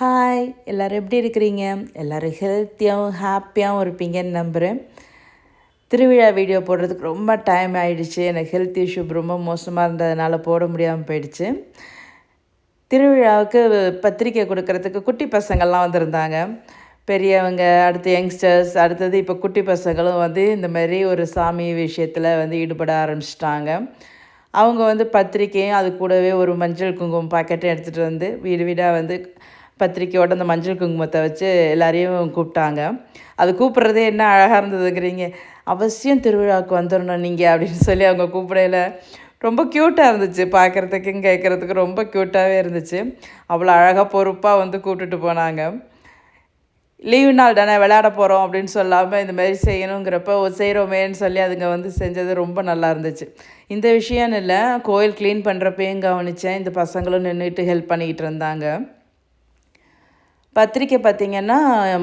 Hi எல்லோரும் எப்படி இருக்கிறீங்க? எல்லோரும் ஹெல்த்தியாகவும் ஹாப்பியாகவும் இருப்பீங்கன்னு நம்புகிறேன் திருவிழா வீடியோ போடுறதுக்கு ரொம்ப டைம் ஆகிடுச்சு எனக்கு ஹெல்த் இஷ்யூ ரொம்ப மோசமாக இருந்ததுனால போட முடியாமல் போயிடுச்சு. திருவிழாவுக்கு பத்திரிக்கை கொடுக்கறதுக்கு குட்டி பசங்கள்லாம் வந்திருந்தாங்க. பெரியவங்க அடுத்து யங்ஸ்டர்ஸ் அடுத்தது இப்போ குட்டி பசங்களும் வந்து இந்த மாதிரி ஒரு சாமி விஷயத்தில் வந்து ஈடுபட ஆரம்பிச்சிட்டாங்க. அவங்க வந்து பத்திரிக்கையும் அது கூடவே ஒரு மஞ்சள் குங்குமம் பாக்கெட்டும் எடுத்துகிட்டு வந்து வீடு வீடாக வந்து பத்திரிக்கையோட அந்த மஞ்சள் குங்குமத்தை வச்சு எல்லாரையும் கூப்பிட்டாங்க. அது கூப்பிட்றதே என்ன அழகாக இருந்ததுங்கிறீங்க. அவசியம் திருவிழாவுக்கு வந்துடணும் நீங்கள் அப்படின்னு சொல்லி அவங்க கூப்பிடையில ரொம்ப க்யூட்டாக இருந்துச்சு. பார்க்குறதுக்கும் கேட்குறதுக்கு ரொம்ப க்யூட்டாகவே இருந்துச்சு. அவ்வளோ அழகாக பொறுப்பாக வந்து கூப்பிட்டுட்டு போனாங்க. லீவு நாள் தானே விளையாட போகிறோம் அப்படின்னு சொல்லாமல் இந்த மாதிரி செய்யணுங்கிறப்ப செய்கிறோமேன்னு சொல்லி அதுங்க வந்து செஞ்சது ரொம்ப நல்லா இருந்துச்சு. இந்த விஷயம்னு இல்லை கோயில் க்ளீன் பண்ணுறப்பையும் கவனித்தேன் இந்த பசங்களும் நின்றுட்டு ஹெல்ப் பண்ணிக்கிட்டு இருந்தாங்க. பத்திரிக்கை பார்த்திங்கன்னா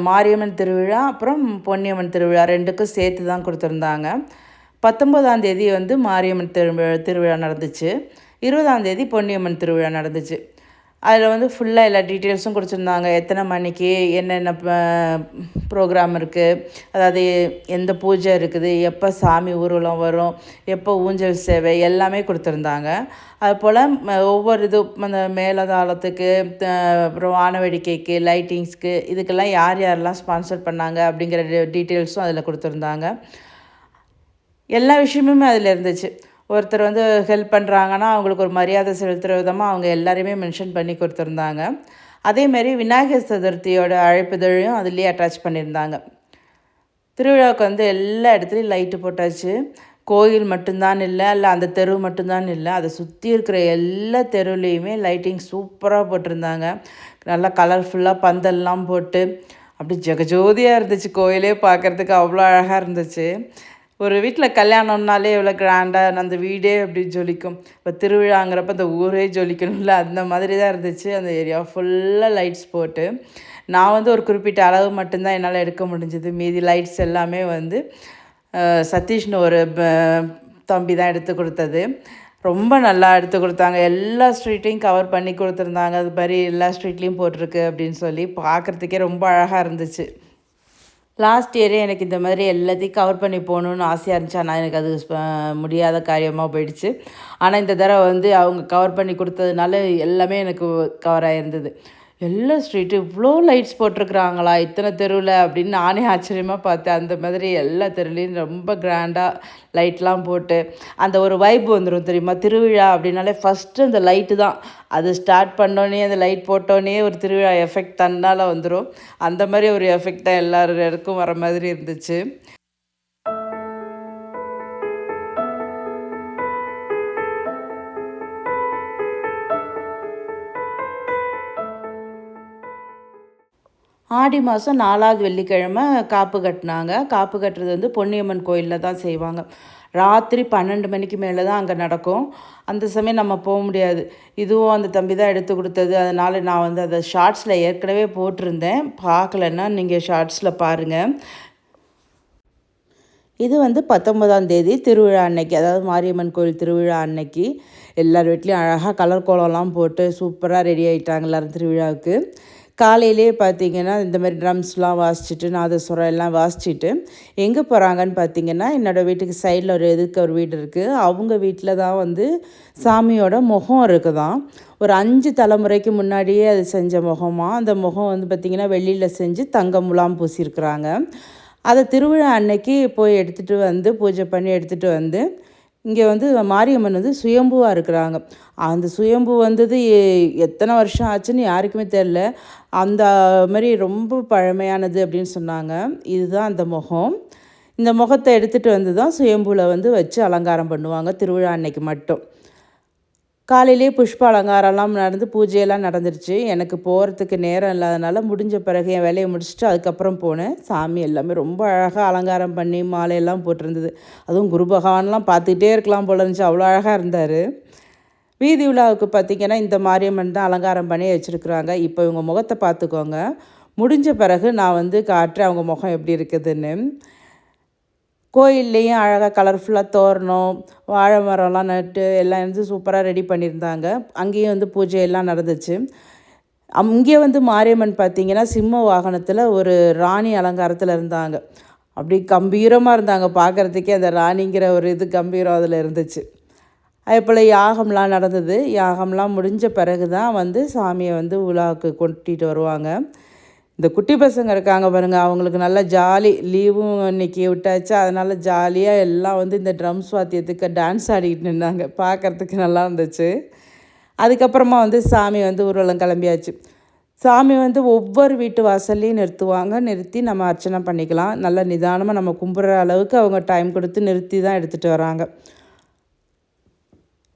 மாரியம்மன் திருவிழா அப்புறம் பொன்னியம்மன் திருவிழா ரெண்டுக்கும் சேர்த்து தான் கொடுத்துருந்தாங்க. பத்தொம்போதாம் தேதி வந்து மாரியம்மன் திரு திருவிழா நடந்துச்சு. இருபதாம் தேதி பொன்னியம்மன் திருவிழா நடந்துச்சு. அதில் வந்து ஃபுல்லாக எல்லா டீட்டெயில்ஸும் கொடுத்துருந்தாங்க. எத்தனை மணிக்கு என்னென்ன ப்ரோக்ராம் இருக்குது அதாவது எந்த பூஜை இருக்குது எப்போ சாமி ஊர்வலம் வரும் எப்போ ஊஞ்சல் சேவை எல்லாமே கொடுத்துருந்தாங்க. அதுபோல் ஒவ்வொரு இது அந்த மேலதாளத்துக்கு அப்புறம் வானவேடிக்கைக்கு லைட்டிங்ஸ்க்கு இதுக்கெல்லாம் யார் யாரெல்லாம் ஸ்பான்சர் பண்ணாங்க அப்படிங்கிற டீட்டெயில்ஸும் அதில் கொடுத்துருந்தாங்க. எல்லா விஷயமுமே அதில் இருந்துச்சு. ஒருத்தர் வந்து ஹெல்ப் பண்ணுறாங்கன்னா அவங்களுக்கு ஒரு மரியாதை செலுத்துகிற விதமாக அவங்க எல்லாரையுமே மென்ஷன் பண்ணி கொடுத்துருந்தாங்க. அதேமாரி விநாயகர் சதுர்த்தியோட அழைப்புதழையும் அதுலேயே அட்டாச் பண்ணியிருந்தாங்க. திருவிழாவுக்கு வந்து எல்லா இடத்துலையும் லைட்டு போட்டாச்சு. கோயில் மட்டும்தான் இல்லை இல்லை அந்த தெரு மட்டும்தான் இல்லை அதை சுற்றி இருக்கிற எல்லா தெருவுலேயுமே லைட்டிங் சூப்பராக போட்டிருந்தாங்க. நல்லா கலர்ஃபுல்லாக பந்தல்லாம் போட்டு அப்படி ஜெகஜோதியாக இருந்துச்சு. கோயிலே பார்க்குறதுக்கு அவ்வளோ அழகாக இருந்துச்சு. ஒரு வீட்டில் கல்யாணம்னாலே எவ்வளோ கிராண்டாக அந்த வீடே அப்படி ஜொலிக்கும். இப்போ திருவிழாங்கிறப்ப அந்த ஊரே ஜொலிக்கணும்ல அந்த மாதிரி தான் இருந்துச்சு. அந்த ஏரியா ஃபுல்லாக லைட்ஸ் போட்டு. நான் வந்து ஒரு குறிப்பிட்ட அளவு மட்டும்தான் என்னால் எடுக்க முடிஞ்சது. மீதி லைட்ஸ் எல்லாமே வந்து சதீஷ்னு ஒரு தம்பி தான் எடுத்து கொடுத்தது. ரொம்ப நல்லா எடுத்து கொடுத்தாங்க. எல்லா ஸ்ட்ரீட்டையும் கவர் பண்ணி கொடுத்துருந்தாங்க. அது மாதிரி எல்லா ஸ்ட்ரீட்லேயும் போட்டிருக்கு அப்படின்னு சொல்லி. பார்க்குறதுக்கே ரொம்ப அழகாக இருந்துச்சு. லாஸ்ட் இயரே எனக்கு இந்த மாதிரி எல்லாத்தையும் கவர் பண்ணி போகணுன்னு ஆசையாக இருந்துச்சு. ஆனால் எனக்கு அது முடியாத காரியமாக போயிடுச்சு. ஆனால் இந்த தடவை வந்து அவங்க கவர் பண்ணி கொடுத்ததுனால எல்லாமே எனக்கு கவர் ஆகிருந்தது எல்லா ஸ்ட்ரீட்டு இவ்வளோ லைட்ஸ் போட்டிருக்குறாங்களா இத்தனை தெருவில் அப்படின்னு நானே ஆச்சரியமாக பார்த்தேன். அந்த மாதிரி எல்லா தெருவுலேயும் ரொம்ப கிராண்டாக லைட்லாம் போட்டு அந்த ஒரு வைப் வந்துடும் தெரியுமா? திருவிழா அப்படின்னாலே ஃபஸ்ட்டு அந்த லைட்டு தான். அது ஸ்டார்ட் பண்ணோன்னே அந்த லைட் போட்டோன்னே ஒரு திருவிழா எஃபெக்ட் தன்னால் வந்துடும் அந்த மாதிரி ஒரு எஃபெக்ட் தான் எல்லாருக்கும் வர மாதிரி இருந்துச்சு. ஆடி மாதம் நாலாவது வெள்ளிக்கிழமை காப்பு கட்டினாங்க. காப்பு கட்டுறது வந்து பொன்னியம்மன் கோயிலில் தான் செய்வாங்க. ராத்திரி பன்னெண்டு மணிக்கு மேலே தான் அங்கே நடக்கும். அந்த சமயம் நம்ம போக முடியாது. இதுவும் அந்த தம்பி தான் எடுத்து கொடுத்தது. அதனால் நான் வந்து அதை ஷார்ட்ஸில் ஏற்கனவே போட்டிருந்தேன். பார்க்கலன்னா நீங்கள் ஷார்ட்ஸில் பாருங்கள் இது வந்து பத்தொன்பதாம் தேதி திருவிழா அன்னைக்கு. அதாவது மாரியம்மன் கோயில் திருவிழா அன்னைக்கு. எல்லார் வீட்லேயும் அழகாக கலர் கோலம்லாம் போட்டு சூப்பராக ரெடி ஆகிட்டாங்க எல்லோரும் திருவிழாவுக்கு. காலையிலே பார்த்தீங்கன்னா இந்த மாதிரி ட்ரம்ஸ்லாம் வாசிச்சுட்டு நாதஸ்வரம் எல்லாம் வாசிச்சுட்டு எங்கே போகிறாங்கன்னு பார்த்தீங்கன்னா என்னோடய வீட்டுக்கு சைடில் ஒரு எதுக்கு ஒரு வீடு இருக்குது அவங்க வீட்டில் தான் வந்து சாமியோட முகம் இருக்குதான். ஒரு அஞ்சு தலைமுறைக்கு முன்னாடியே அது செஞ்ச முகமாக அந்த முகம் வந்து பார்த்திங்கன்னா வெளியில் செஞ்சு தங்க முலாம் பூசியிருக்கிறாங்க. அதை திருவிழா அன்னைக்கு போய் எடுத்துகிட்டு வந்து பூஜை பண்ணி எடுத்துகிட்டு வந்து இங்கே வந்து மாரியம்மன் வந்து சுயம்புவாக இருக்கிறாங்க. அந்த சுயம்பு வந்தது எத்தனை வருஷம் ஆச்சுன்னு யாருக்குமே தெரில அந்த மாதிரி ரொம்ப பழமையானது அப்படின்னு சொன்னாங்க. இதுதான் அந்த முகம். இந்த முகத்தை எடுத்துகிட்டு வந்து தான் சுயம்புவில் வந்து வச்சு அலங்காரம் பண்ணுவாங்க. திருவிழா அன்னைக்கு மட்டும். காலையிலே புஷ்ப அலங்காரம்லாம் நடந்து பூஜையெல்லாம் நடந்துருச்சு. எனக்கு போகிறதுக்கு நேரம் இல்லாதனால முடிஞ்ச பிறகு என் வேலையை முடிச்சுட்டு அதுக்கப்புறம் போனேன். சாமி எல்லாமே ரொம்ப அழகாக அலங்காரம் பண்ணி மாலையெல்லாம் போட்டிருந்தது. அதுவும் குரு பகவான்லாம் பார்த்துக்கிட்டே இருக்கலாம் போல இருந்துச்சு. அவ்வளோ அழகாக இருந்தார். வீதி விழாவுக்கு பார்த்திங்கன்னா இந்த மாரியம்மன் தான் அலங்காரம் பண்ணி வச்சுருக்குறாங்க. இப்போ இவங்க முகத்தை பார்த்துக்கோங்க. முடிஞ்ச பிறகு நான் வந்து காட்டுறேன் அவங்க முகம் எப்படி இருக்குதுன்னு. கோயில்லையும் அழகாக கலர்ஃபுல்லாக தோரணம் வாழை மரம்லாம் நட்டு எல்லாம் வந்து சூப்பராக ரெடி பண்ணியிருந்தாங்க. அங்கேயும் வந்து பூஜை எல்லாம் நடந்துச்சு. அங்கே வந்து மாரியம்மன் பார்த்திங்கன்னா சிம்ம வாகனத்தில் ஒரு ராணி அலங்காரத்தில் இருந்தாங்க. அப்படி கம்பீரமாக இருந்தாங்க. பார்க்குறதுக்கே அந்த ராணிங்கிற ஒரு இது கம்பீரம் அதில் இருந்துச்சு. அதே போல் யாகம்லாம் நடந்தது. யாகம்லாம் முடிஞ்ச பிறகு தான் வந்து சாமியை வந்து உலாவுக்கு கொட்டிகிட்டு வருவாங்க. இந்த குட்டி பசங்க இருக்காங்க பாருங்கள் அவங்களுக்கு நல்லா ஜாலி. லீவும் இன்னைக்கு விட்டாச்சு. அதனால் ஜாலியாக எல்லாம் வந்து இந்த ட்ரம்ஸ் வாத்தியத்துக்கு டான்ஸ் ஆடிக்கிட்டு நின்றாங்க பார்க்குறதுக்கு நல்லா இருந்துச்சு. அதுக்கப்புறமா வந்து சாமி வந்து ஊர்வலம் கிளம்பியாச்சு. சாமி வந்து ஒவ்வொரு வீட்டு வாசல்லையும் நிறுத்துவாங்க. நிறுத்தி நம்ம அர்ச்சனை பண்ணிக்கலாம். நல்லா நிதானமாக நம்ம கும்பிட்ற அளவுக்கு அவங்க டைம் கொடுத்து நிறுத்தி தான் எடுத்துகிட்டு வராங்க.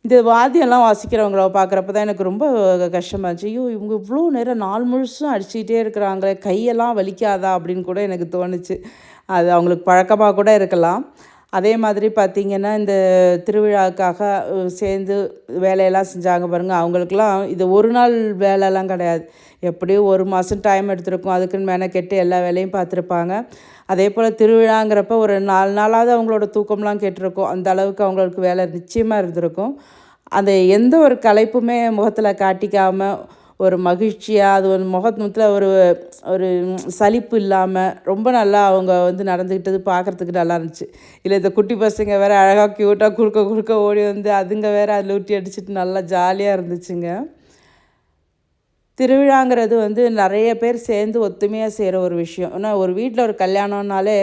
இந்த வாத்தியம்லாம் வாசிக்கிறவங்கள பார்க்குறப்ப தான் எனக்கு ரொம்ப கஷ்டமாக இருந்துச்சு ஐயோ இவங்க இவ்வளோ நேரம் நாள் முழுசும் அடிச்சுக்கிட்டே இருக்கிறாங்களே கையெல்லாம் வலிக்காதா அப்படின்னு கூட எனக்கு தோணுச்சு. அது அவங்களுக்கு பழக்கமாக கூட இருக்கலாம். அதே மாதிரி பார்த்திங்கன்னா இந்த திருவிழாவுக்காக சேர்ந்து வேலையெல்லாம் செஞ்சாங்க பாருங்கள் அவங்களுக்குலாம் இது ஒரு நாள் வேலைலாம் கிடையாது. எப்படியும் ஒரு மாதம் டைம் எடுத்திருக்கும். அதுக்குன்னு மெனக்கெட்டு எல்லா வேலையும் பார்த்துருப்பாங்க. அதே போல் திருவிழாங்கிறப்ப ஒரு நாலு நாளாவது அவங்களோட தூக்கம்லாம் கேட்டிருக்கும். அந்த அளவுக்கு அவங்களுக்கு வேலை நிச்சயமாக இருந்திருக்கும். அந்த எந்த ஒரு கலைப்புமே முகத்தில் காட்டிக்காமல் ஒரு மகிழ்ச்சியாக அது ஒரு முகத்தில் ஒரு ஒரு சலிப்பு இல்லாமல் ரொம்ப நல்லா அவங்க வந்து நடந்துக்கிட்டது பார்க்குறதுக்கு நல்லா இருந்துச்சு. இல்லை இந்த குட்டி பசங்க வேறு அழகாக க்யூட்டாக குறுக்க குறுக்க ஓடி வந்து அதுங்க வேறு அதில் ஊட்டி அடிச்சுட்டு நல்லா ஜாலியாக இருந்துச்சுங்க. திருவிழாங்கிறது வந்து நிறைய பேர் சேர்ந்து ஒத்துமையாக செய்கிற ஒரு விஷயம். ஏன்னா ஒரு வீட்டில் ஒரு கல்யாணம்னாலே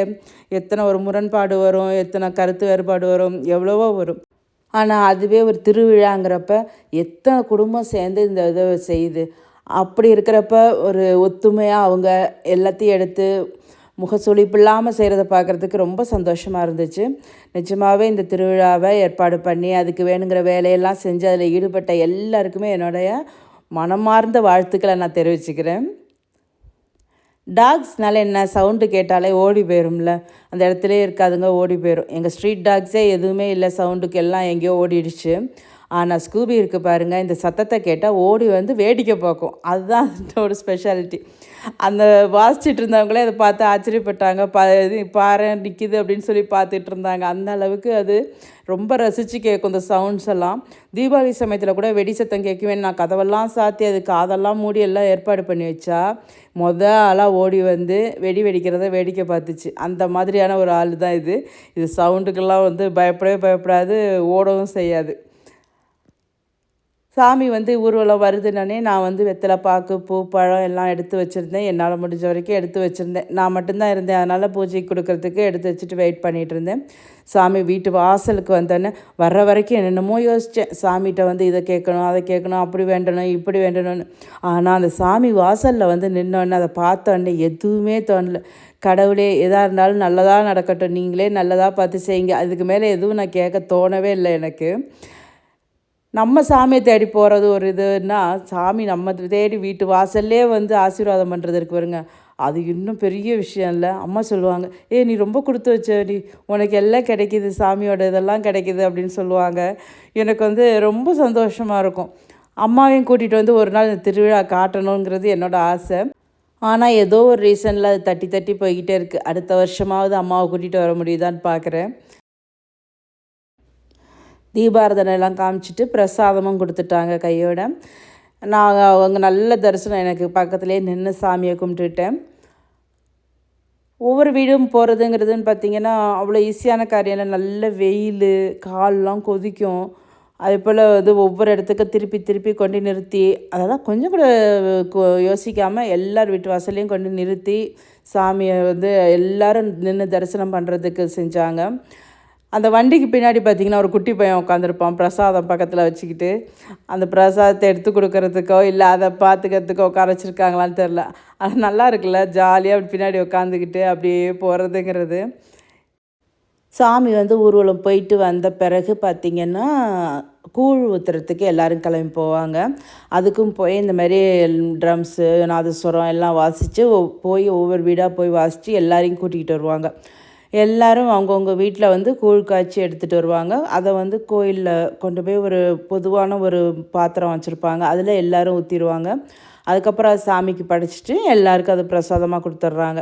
எத்தனை ஒரு முரண்பாடு வரும் எத்தனை கருத்து வேறுபாடு வரும் எவ்வளவோ வரும். ஆனால் அதுவே ஒரு திருவிழாங்கிறப்ப எத்தனை குடும்பம் சேர்ந்து இந்த இதை செய்யுது. அப்படி இருக்கிறப்ப ஒரு ஒத்துமையாக அவங்க எல்லாத்தையும் எடுத்து முகசுளிப்பு இல்லாமல் செய்கிறத பார்க்குறதுக்கு ரொம்ப சந்தோஷமாக இருந்துச்சு. நிஜமாகவே இந்த திருவிழாவை ஏற்பாடு பண்ணி அதுக்கு வேணுங்கிற வேலையெல்லாம் செஞ்சு அதில் ஈடுபட்ட எல்லாருக்குமே என்னுடைய மனமார்ந்த வாழ்த்துக்களை நான் தெரிவிச்சுக்கிறேன். டாக்ஸ்னால என்ன? சவுண்டு கேட்டாலே ஓடி போயிரும்ல. அந்த இடத்துலே இருக்காதுங்க ஓடி போயிடும் எங்கள் ஸ்ட்ரீட் டாக்ஸே எதுவுமே இல்லை சவுண்டுக்கு எல்லாம் எங்கேயோ ஓடிடுச்சு. ஆனால் ஸ்கூபி இருக்குது பாருங்கள் இந்த சத்தத்தை கேட்டால் ஓடி வந்து வேடிக்கை பார்க்கும். அதுதான் ஒரு ஸ்பெஷாலிட்டி அந்த வாசிச்சுட்டு இருந்தவங்களே அதை பார்த்து ஆச்சரியப்பட்டாங்க. பா இது பாரு நிற்கிது அப்படின்னு சொல்லி பார்த்துட்டு இருந்தாங்க. அந்த அளவுக்கு அது ரொம்ப ரசித்து கேட்கும் இந்த சவுண்ட்ஸ் எல்லாம். தீபாவளி சமயத்தில் கூட வெடி சத்தம் கேட்கவே நான் கதவெல்லாம் சாத்தி அது காதெல்லாம் மூடி எல்லாம் ஏற்பாடு பண்ணி வச்சா மொத ஆளாக ஓடி வந்து வெடி வெடிக்கிறத வேடிக்கை பார்த்துச்சு. அந்த மாதிரியான ஒரு ஆள் தான் இது இது சவுண்டுக்கெல்லாம் வந்து பயப்படவே பயப்படாது ஓடவும் செய்யாது. சாமி வந்து ஊர்வலம் வருதுன்னே நான் வந்து வெத்தலை பாக்கு பூ பழம் எல்லாம் எடுத்து வச்சுருந்தேன். என்னால் முடிஞ்ச வரைக்கும் எடுத்து வச்சுருந்தேன். நான் மட்டும்தான் இருந்தேன். அதனால் பூஜைக்கு கொடுக்கறதுக்கு எடுத்து வச்சுட்டு வெயிட் பண்ணிகிட்டு இருந்தேன். சாமி வீட்டு வாசலுக்கு வந்தோடனே வர்ற வரைக்கும் என்னென்னமோ யோசித்தேன் சாமிகிட்ட வந்து இதை கேட்கணும் அதை கேட்கணும் அப்படி வேண்டணும் இப்படி வேண்டணும்னு. ஆனால் அந்த சாமி வாசலில் வந்து நின்னோடனே அதை பார்த்தோன்னே எதுவுமே தோணலை. கடவுளே எதாக இருந்தாலும் நல்லதாக நடக்கட்டும். நீங்களே நல்லதாக பார்த்து செய்யுங்க. அதுக்கு மேலே எதுவும் நான் கேட்க தோணவே இல்லை எனக்கு. நம்ம சாமியை தேடி போகிறது ஒரு இதுன்னா சாமி நம்ம தேடி வீட்டு வாசல்லே வந்து ஆசீர்வாதம் பண்ணுறது இருக்கு வருங்க அது இன்னும் பெரிய விஷயம் இல்லை. அம்மா சொல்லுவாங்க ஏ நீ ரொம்ப கொடுத்து வச்சடி உனக்கு எல்லாம் கிடைக்கிது சாமியோட இதெல்லாம் கிடைக்கிது அப்படின்னு சொல்லுவாங்க. எனக்கு வந்து ரொம்ப சந்தோஷமாக இருக்கும். அம்மாவையும் கூட்டிகிட்டு வந்து ஒரு நாள் இந்த திருவிழா காட்டணுங்கிறது என்னோடய ஆசை. ஆனால் ஏதோ ஒரு ரீசனில் அது தட்டி தட்டி போய்கிட்டே இருக்குது அடுத்த வருஷமாவது அம்மாவை கூட்டிகிட்டு வர முடியுதான்னு பார்க்குறேன் தீபாரதனை எல்லாம் காமிச்சிட்டு பிரசாதமும் கொடுத்துட்டாங்க கையோட. நான் அவங்க நல்ல தரிசனம் எனக்கு பக்கத்துலேயே நின்று சாமியை கும்பிட்டுட்டேன். ஒவ்வொரு வீடும் போகிறதுங்கிறதுன்னு பார்த்திங்கன்னா அவ்வளோ ஈஸியான காரியம் இல்லை. நல்ல வெயில் கால்லாம் கொதிக்கும். அதே போல் வந்து ஒவ்வொரு இடத்துக்கு திருப்பி திருப்பி கொண்டு நிறுத்தி அதெல்லாம் கொஞ்சம் கூட யோசிக்காமல் எல்லார் வீட்டு வாசல்லையும் கொண்டு நிறுத்தி சாமியை வந்து எல்லோரும் நின்று தரிசனம் பண்ணுறதுக்கு செஞ்சாங்க. அந்த வண்டிக்கு பின்னாடி பார்த்திங்கன்னா ஒரு குட்டி பையன் உட்காந்துருப்பான். பிரசாதம் பக்கத்தில் வச்சுக்கிட்டு. அந்த பிரசாதத்தை எடுத்து கொடுக்கறதுக்கோ இல்லை அதை பார்த்துக்கிறதுக்கோ உட்கார வச்சுருக்காங்களான்னு தெரில ஆனால் நல்லா இருக்குல்ல? ஜாலியாக அப்படி பின்னாடி உட்காந்துக்கிட்டு அப்படியே போகிறதுங்கிறது சாமி வந்து ஊர்வலம் போயிட்டு வந்த பிறகு பார்த்திங்கன்னா கூழ் ஊற்றுறதுக்கு எல்லோரும் கிளம்பி போவாங்க. அதுக்கும் போய் இந்த மாதிரி ட்ரம்ஸு நாதஸ்வரம் எல்லாம் வாசித்து போய் ஒவ்வொரு வீடாக போய் வாசித்து எல்லாரையும் கூட்டிகிட்டு வருவாங்க. எல்லோரும் அவங்கவுங்க வீட்டில் வந்து கூழ் காய்ச்சி எடுத்துகிட்டு வருவாங்க. அதை வந்து கோயிலில் கொண்டு போய் ஒரு பொதுவான ஒரு பாத்திரம் வச்சுருப்பாங்க. அதில் எல்லோரும் ஊற்றிடுவாங்க அதுக்கப்புறம் அது சாமிக்கு படைச்சிட்டு எல்லாருக்கும் அது பிரசாதமாக கொடுத்துட்றாங்க.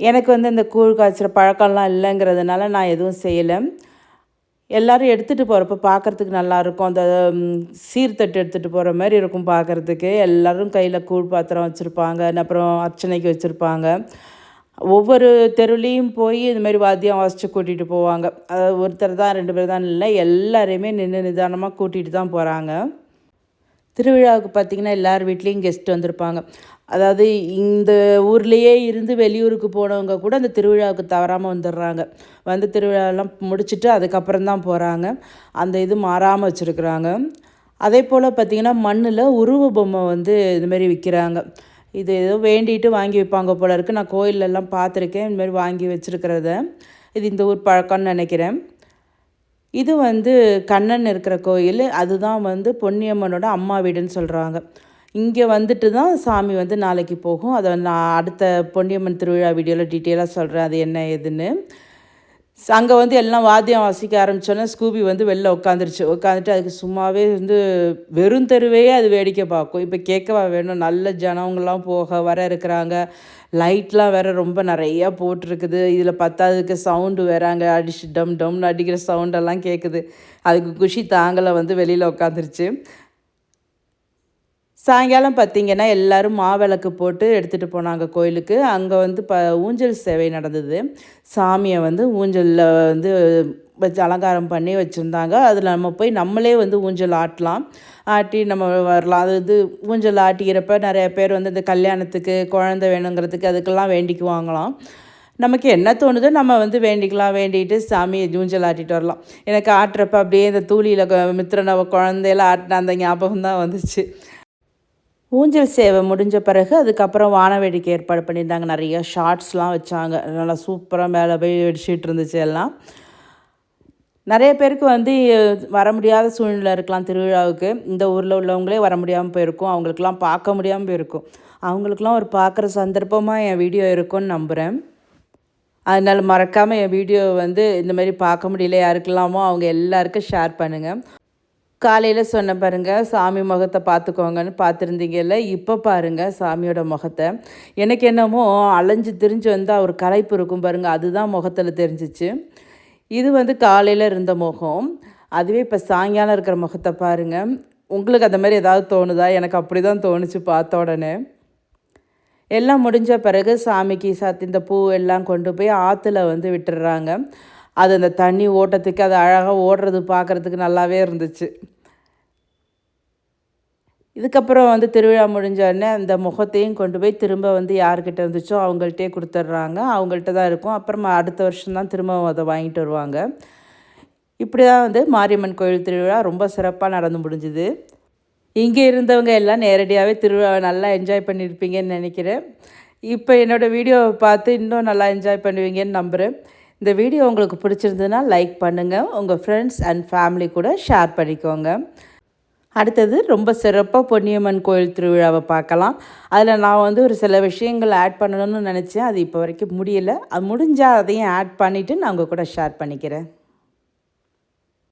எனக்கு வந்து இந்த கூழ் காய்ச்சிற பழக்கம்லாம் இல்லைங்கிறதுனால நான் எதுவும் செய்யலை. எல்லோரும் எடுத்துகிட்டு போகிறப்ப பார்க்குறதுக்கு நல்லாயிருக்கும் அந்த சீர்தட்டு எடுத்துகிட்டு போகிற மாதிரி இருக்கும் பார்க்குறதுக்கு எல்லோரும் கையில் கூழ் பாத்திரம் வச்சுருப்பாங்க. அப்புறம் அர்ச்சனைக்கு வச்சுருப்பாங்க. ஒவ்வொரு தெருலேயும் போய் இது மாதிரி வாத்தியம் வாசித்து கூட்டிகிட்டு போவாங்க. அதாவது ஒருத்தர் தான் ரெண்டு பேர் தான் இல்லை எல்லாரையுமே நின்று நிதானமாக கூட்டிகிட்டு தான் போகிறாங்க திருவிழாவுக்கு பார்த்திங்கன்னா எல்லார் வீட்லேயும் கெஸ்ட் வந்திருப்பாங்க. அதாவது இந்த ஊர்லேயே இருந்து வெளியூருக்கு போனவங்க கூட அந்த திருவிழாவுக்கு தவறாமல் வந்துடுறாங்க. வந்து திருவிழாலாம் முடிச்சுட்டு அதுக்கப்புறம் தான் போகிறாங்க அந்த இது மாறாமல் வச்சுருக்குறாங்க. அதே போல் பார்த்திங்கன்னா மண்ணில் உருவ பொம்மை வந்து இதுமாரி விற்கிறாங்க இது ஏதோ வேண்டிட்டு வாங்கி வைப்பாங்க போல இருக்குது நான் கோயிலெல்லாம் பார்த்துருக்கேன். இதுமாரி வாங்கி வச்சுருக்கிறத. இது இந்த ஊர் பழக்கம்னு நினைக்கிறேன். இது வந்து கண்ணன் இருக்கிற கோயில். அதுதான் வந்து பொன்னியம்மனோட அம்மா வீடுன்னு சொல்கிறாங்க இங்கே வந்துட்டு தான் சாமி வந்து நாளைக்கு போகும். அதை நான் அடுத்த பொன்னியம்மன் திருவிழா வீடியோவில் டீட்டெயிலாக சொல்கிறேன் அது என்ன ஏதுன்னு. அங்கே வந்து எல்லாம் வாத்தியம் வாசிக்க ஆரம்பித்தோன்னே ஸ்கூபி வந்து வெளில உட்காந்துருச்சு உட்காந்துட்டு அதுக்கு சும்மாவே வந்து வெறும் தெருவையே அது வேடிக்கை பார்க்கும் இப்போ கேட்கவா வேணும்? நல்ல ஜனங்கள்லாம் போக வர இருக்கிறாங்க. லைட்லாம் வேறு ரொம்ப நிறையா போட்டிருக்குது. இதில் பத்தாவதுக்கு சவுண்டு வேற அங்கே அடிச்சு டம் டம்னு அடிக்கிற சவுண்டெல்லாம் கேட்குது அதுக்கு குஷி தாங்களை வந்து வெளியில் உட்காந்துருச்சு சாயங்காலம் பார்த்திங்கன்னா எல்லோரும் மாவிளக்கு போட்டு எடுத்துகிட்டு போனாங்க கோயிலுக்கு. அங்கே வந்து ப ஊஞ்சல் சேவை நடந்தது. சாமியை வந்து ஊஞ்சலில் வந்து வச்சு அலங்காரம் பண்ணி வச்சுருந்தாங்க. அதில் நம்ம போய் நம்மளே வந்து ஊஞ்சல் ஆட்டலாம். ஆட்டி நம்ம வரலாம். அது இது ஊஞ்சல் ஆட்டிக்கிறப்ப நிறைய பேர் வந்து இந்த கல்யாணத்துக்கு குழந்தை வேணுங்கிறதுக்கு அதுக்கெல்லாம் வேண்டிக்குவாங்களாம். நமக்கு என்ன தோணுதோ நம்ம வந்து வேண்டிக்கலாம் வேண்டிட்டு சாமியை ஜூஞ்சல் ஆட்டிட்டு வரலாம். எனக்கு ஆட்டுறப்ப அப்படியே இந்த தூளியில் மித்திரனை குழந்தையெல்லாம் ஆட்டின அந்த ஞாபகம் தான் வந்துச்சு. ஊஞ்சல் சேவை முடிஞ்ச பிறகு அதுக்கப்புறம் வானவேடிக்கை ஏற்பாடு பண்ணியிருந்தாங்க. நிறைய ஷார்ட்ஸ்லாம் வச்சாங்க. நல்லா சூப்பராக மேலே போய் வெடிச்சிட்டு இருந்துச்சு எல்லாம். நிறைய பேருக்கு வந்து வர முடியாத சூழ்நிலை இருக்கலாம் திருவிழாவுக்கு. இந்த ஊரில் உள்ளவங்களே வர முடியாமல் போயிருக்கும். அவங்களுக்கெல்லாம் பார்க்க முடியாமல் போயிருக்கும். அவங்களுக்கெல்லாம் ஒரு பார்க்குற சந்தர்ப்பமாக என் வீடியோ இருக்கும்னு நம்புகிறேன் அதனால் மறக்காமல் என் வீடியோ வந்து இந்த மாதிரி பார்க்க முடியல யாருக்கெல்லாமோ அவங்க எல்லாருக்கும் ஷேர் பண்ணுங்கள் காலையில் சொன்ன பாருங்கள் சாமி முகத்தை பார்த்துக்கோங்கன்னு பார்த்துருந்தீங்கல்ல இப்போ பாருங்கள் சாமியோட முகத்தை. எனக்கு என்னமோ அலைஞ்சு திரிஞ்சு வந்து அவர் கலைப்பு இருக்கும் பாருங்கள் அதுதான் முகத்தில் தெரிஞ்சிச்சு. இது வந்து காலையில் இருந்த முகம். அதுவே இப்போ சாயங்காலம் இருக்கிற முகத்தை பாருங்கள் உங்களுக்கு அந்த மாதிரி ஏதாவது தோணுதா? எனக்கு அப்படி தான் தோணுச்சு பார்த்த உடனே. எல்லாம் முடிஞ்ச பிறகு சாமிக்கு சாத்தி இந்த பூ எல்லாம் கொண்டு போய் ஆற்றுல வந்து விட்டுடுறாங்க அது அந்த தண்ணி ஓட்டத்துக்கு அது அழகாக ஓடுறது பார்க்குறதுக்கு நல்லாவே இருந்துச்சு. இதுக்கப்புறம் வந்து திருவிழா முடிஞ்சோடனே அந்த முகத்தையும் கொண்டு போய் திரும்ப வந்து யார்கிட்ட இருந்துச்சோ அவங்கள்ட்டே கொடுத்துட்றாங்க. அவங்கள்ட்ட தான் இருக்கும். அப்புறமா அடுத்த வருஷம்தான் திரும்ப அதை வாங்கிட்டு வருவாங்க. இப்படி தான் வந்து மாரியம்மன் கோயில் திருவிழா ரொம்ப சிறப்பாக நடந்து முடிஞ்சுது. இங்கே இருந்தவங்க எல்லாம் நேரடியாகவே திருவிழாவை நல்லா என்ஜாய் பண்ணியிருப்பீங்கன்னு நினைக்கிறேன். இப்போ என்னோடய வீடியோவை பார்த்து இன்னும் நல்லா என்ஜாய் பண்ணுவீங்கன்னு நம்புகிறேன் இந்த வீடியோ உங்களுக்கு பிடிச்சிருந்ததுன்னா லைக் பண்ணுங்கள் உங்கள் ஃப்ரெண்ட்ஸ் அண்ட் ஃபேமிலி கூட ஷேர் பண்ணிக்கோங்க. அடுத்தது ரொம்ப சிறப்பாக பொன்னியம்மன் கோயில் திருவிழாவை பார்க்கலாம். அதில் நான் வந்து ஒரு சில விஷயங்கள் ஆட் பண்ணணும்னு நினச்சேன். அது இப்போ வரைக்கும் முடியலை. அது முடிஞ்சால் அதையும் ஆட் பண்ணிவிட்டு நான் உங்கள் கூட ஷேர் பண்ணிக்கிறேன்.